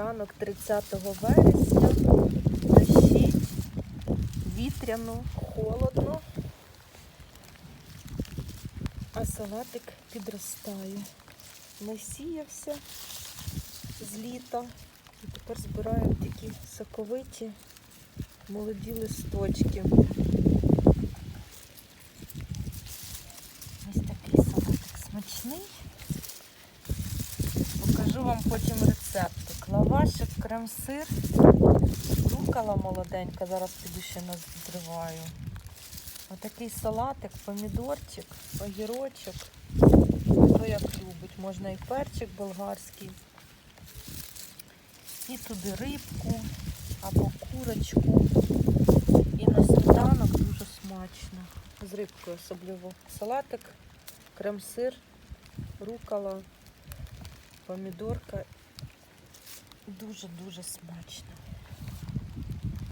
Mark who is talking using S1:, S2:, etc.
S1: Ранок 30 вересня. Дощить, вітряно, холодно. А салатик підростає. Насіявся з літа. І тепер збираємо такі соковиті молоді листочки. Ось такий салатик смачний. Вам потім рецептик. Лавашик, крем-сир, рукола молоденька, зараз піду ще назриваю. Отакий салатик, помідорчик, огірочок. Хто як любить, можна і перчик болгарський. І туди рибку або курочку. І на сніданок дуже смачно. З рибкою особливо. Салатик, крем-сир, рукола, помідорка. Дуже-дуже смачно.